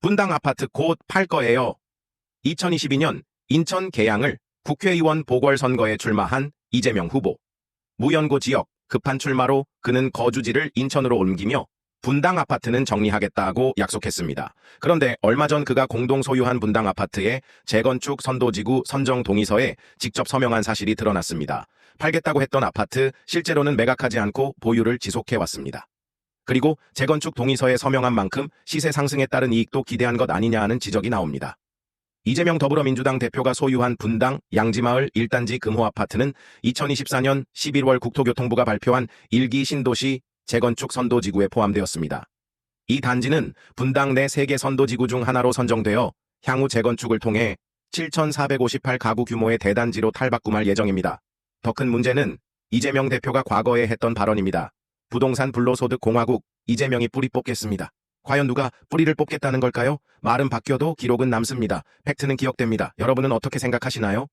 분당 아파트 곧 팔 거예요. 2022년 인천 계양을 국회의원 보궐선거에 출마한 이재명 후보. 무연고 지역 급한 출마로 그는 거주지를 인천으로 옮기며 분당 아파트는 정리하겠다고 약속했습니다. 그런데 얼마 전 그가 공동 소유한 분당 아파트에 재건축 선도지구 선정 동의서에 직접 서명한 사실이 드러났습니다. 팔겠다고 했던 아파트 실제로는 매각하지 않고 보유를 지속해 왔습니다. 그리고 재건축 동의서에 서명한 만큼 시세 상승에 따른 이익도 기대한 것 아니냐 하는 지적이 나옵니다. 이재명 더불어민주당 대표가 소유한 분당 양지마을 1단지 금호 아파트는 2024년 11월 국토교통부가 발표한 일기 신도시 재건축 선도지구에 포함되었습니다. 이 단지는 분당 내 세개 선도지구 중 하나로 선정되어 향후 재건축을 통해 7,458 가구 규모의 대단지로 탈바꿈할 예정입니다. 더 큰 문제는 이재명 대표가 과거에 했던 발언입니다. 부동산 불로소득 공화국 이재명이 뿌리 뽑겠습니다. 과연 누가 뿌리를 뽑겠다는 걸까요? 말은 바뀌어도 기록은 남습니다. 팩트는 기억됩니다. 여러분은 어떻게 생각하시나요?